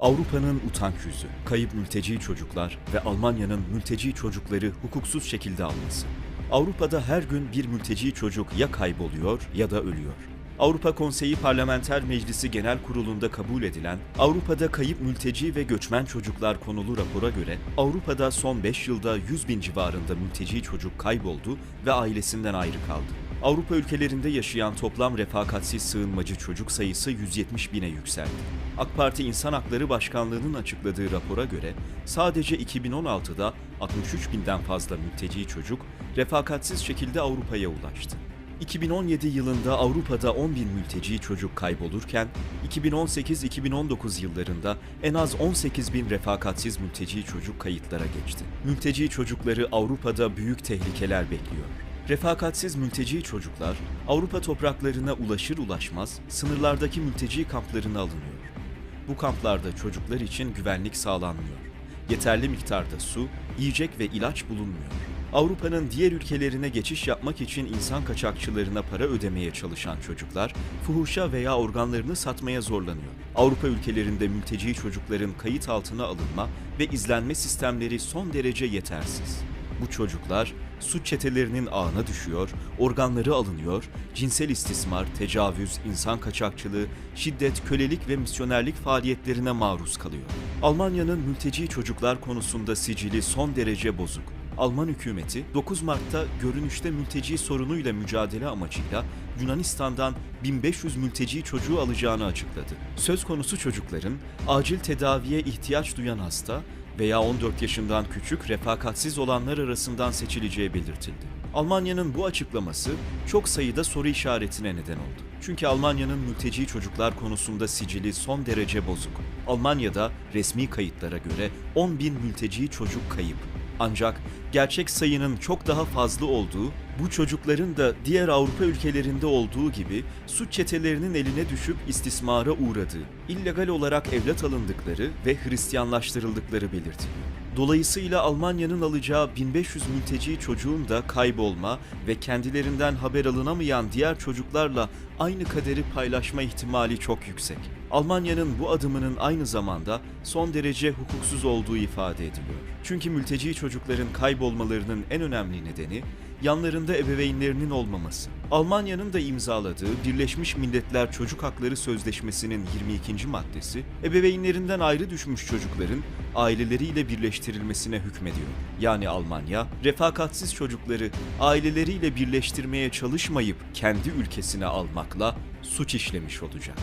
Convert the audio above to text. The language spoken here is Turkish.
Avrupa'nın utanç yüzü, kayıp mülteci çocuklar ve Almanya'nın mülteci çocukları hukuksuz şekilde alması. Avrupa'da her gün bir mülteci çocuk ya kayboluyor ya da ölüyor. Avrupa Konseyi Parlamenter Meclisi Genel Kurulu'nda kabul edilen Avrupa'da kayıp mülteci ve göçmen çocuklar konulu rapora göre Avrupa'da son 5 yılda 100 bin civarında mülteci çocuk kayboldu ve ailesinden ayrı kaldı. Avrupa ülkelerinde yaşayan toplam refakatsiz sığınmacı çocuk sayısı 170 bine yükseldi. AK Parti İnsan Hakları Başkanlığı'nın açıkladığı rapora göre sadece 2016'da 63 binden fazla mülteci çocuk refakatsiz şekilde Avrupa'ya ulaştı. 2017 yılında Avrupa'da 10 bin mülteci çocuk kaybolurken 2018-2019 yıllarında en az 18 bin refakatsiz mülteci çocuk kayıtlara geçti. Mülteci çocukları Avrupa'da büyük tehlikeler bekliyor. Refakatsiz mülteci çocuklar Avrupa topraklarına ulaşır ulaşmaz sınırlardaki mülteci kamplarına alınıyor. Bu kamplarda çocuklar için güvenlik sağlanmıyor. Yeterli miktarda su, yiyecek ve ilaç bulunmuyor. Avrupa'nın diğer ülkelerine geçiş yapmak için insan kaçakçılarına para ödemeye çalışan çocuklar, fuhuşa veya organlarını satmaya zorlanıyor. Avrupa ülkelerinde mülteci çocukların kayıt altına alınma ve izlenme sistemleri son derece yetersiz. Bu çocuklar suç çetelerinin ağına düşüyor, organları alınıyor, cinsel istismar, tecavüz, insan kaçakçılığı, şiddet, kölelik ve misyonerlik faaliyetlerine maruz kalıyor. Almanya'nın mülteci çocuklar konusunda sicili son derece bozuk. Alman hükümeti 9 Mart'ta görünüşte mülteci sorunuyla mücadele amacıyla Yunanistan'dan 1500 mülteci çocuğu alacağını açıkladı. Söz konusu çocukların acil tedaviye ihtiyaç duyan hasta veya 14 yaşından küçük refakatsiz olanlar arasından seçileceği belirtildi. Almanya'nın bu açıklaması çok sayıda soru işaretine neden oldu. Çünkü Almanya'nın mülteci çocuklar konusunda sicili son derece bozuk. Almanya'da resmi kayıtlara göre 10 bin mülteci çocuk kayıp. Ancak gerçek sayının çok daha fazla olduğu, bu çocukların da diğer Avrupa ülkelerinde olduğu gibi suç çetelerinin eline düşüp istismara uğradığı, illegal olarak evlat alındıkları ve Hristiyanlaştırıldıkları belirtiliyor. Dolayısıyla Almanya'nın alacağı 1500 mülteci çocuğun da kaybolma ve kendilerinden haber alınamayan diğer çocuklarla aynı kaderi paylaşma ihtimali çok yüksek. Almanya'nın bu adımının aynı zamanda son derece hukuksuz olduğu ifade ediliyor. Çünkü mülteci çocukların kaybolmalarının en önemli nedeni yanlarında ebeveynlerinin olmaması. Almanya'nın da imzaladığı Birleşmiş Milletler Çocuk Hakları Sözleşmesi'nin 22. maddesi, ebeveynlerinden ayrı düşmüş çocukların aileleriyle birleştirilmesine hükmediyor. Yani Almanya, refakatsiz çocukları aileleriyle birleştirmeye çalışmayıp kendi ülkesine almakla suç işlemiş olacak.